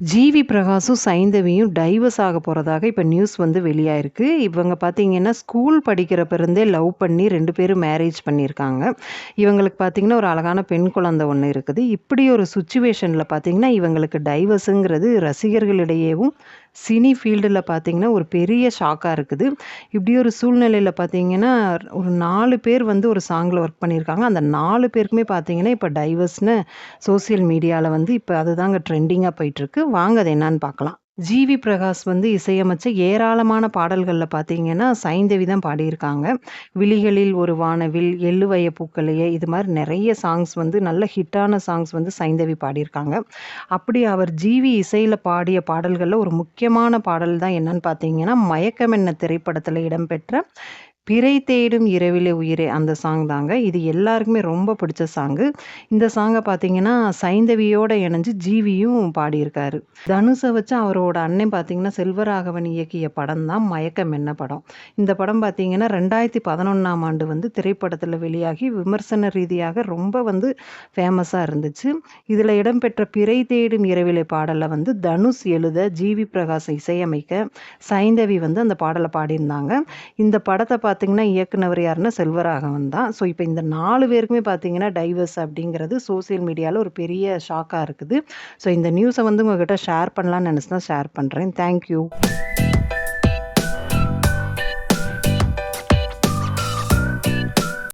GV பிரகாஷும், சைந்தவியும் divorce ஆக போகிறதாக இப்போ news வந்து வெளியாயிருக்கு. இவங்க பார்த்தீங்கன்னா, ஸ்கூல் படிக்கிறப்ப இருந்தே லவ் பண்ணி ரெண்டு பேரும் மேரேஜ் பண்ணியிருக்காங்க. இவங்களுக்கு பார்த்தீங்கன்னா, ஒரு அழகான பெண் குழந்தை ஒன்று இருக்குது. இப்படி ஒரு சுச்சுவேஷனில் பார்த்தீங்கன்னா, இவங்களுக்கு டைவர்ஸுங்கிறது ரசிகர்களிடையேவும், சினி ஃபீல்டில் பார்த்தீங்கன்னா, ஒரு பெரிய ஷாக்காக இருக்குது. இப்படி ஒரு சூழ்நிலையில் பார்த்தீங்கன்னா, ஒரு நாலு பேர் வந்து ஒரு சாங்ல ஒர்க் பண்ணியிருக்காங்க. அந்த நாலு பேருக்குமே பார்த்தீங்கன்னா, இப்போ டைவர்ஸ்னு சோசியல் மீடியாவில் வந்து இப்போ அதுதாங்க ட்ரெண்டிங்காக போயிட்டுருக்கு. வாங்க அது என்னான்னு பார்க்கலாம். ஜிவி பிரகாஷ் வந்து இசையமைச்ச ஏராளமான பாடல்களில் பார்த்தீங்கன்னா, சைந்தவி தான் பாடியிருக்காங்க. "விழிகளில் ஒரு வானவில்", "எள்ளுவய பூக்களையே" இது மாதிரி நிறைய சாங்ஸ் வந்து நல்ல ஹிட்டான சாங்ஸ் வந்து சைந்தவி பாடியிருக்காங்க. அப்படி அவர் ஜிவி இசையில் பாடிய பாடல்களில் ஒரு முக்கியமான பாடல் தான் என்னன்னு பார்த்தீங்கன்னா, "மயக்கமென்ன" திரைப்படத்தில் இடம்பெற்ற "பிறை தேடும் இரவிலே உயிரே" அந்த சாங் தாங்க. இது எல்லாருக்குமே ரொம்ப பிடிச்ச சாங்கு. இந்த சாங்கை பார்த்தீங்கன்னா, சைந்தவியோட இணைஞ்சு ஜீவியும் பாடியிருக்காரு. தனுஷை வச்சு அவரோட அண்ணன் பார்த்தீங்கன்னா, செல்வராகவன் இயக்கிய படம் தான் மயக்கம் என்ன படம். இந்த படம் பார்த்தீங்கன்னா, 2011ஆம் ஆண்டு வந்து திரைப்படத்தில் வெளியாகி விமர்சன ரீதியாக ரொம்ப வந்து ஃபேமஸாக இருந்துச்சு. இதில் இடம்பெற்ற "பிறை தேடும் இரவிலே" பாடலை வந்து தனுஷ் எழுத, ஜிவி பிரகாஷ் இசையமைக்க, சைந்தவி வந்து அந்த பாடலை பாடியிருந்தாங்க. இந்த படத்தை பார்த்திங்கன்னா இயக்குனவர் யாருன்னா செல்வராகவன் தான். ஸோ, இப்போ இந்த நாலு பேருக்குமே பார்த்தீங்கன்னா, டைவர்ஸ் அப்படிங்கிறது சோசியல் மீடியாவில் ஒரு பெரிய ஷாக்காக இருக்குது. ஸோ, இந்த நியூஸை வந்து உங்ககிட்ட ஷேர் பண்ணலான்னு நினச்சி தான் ஷேர் பண்ணுறேன் தேங்க் யூ.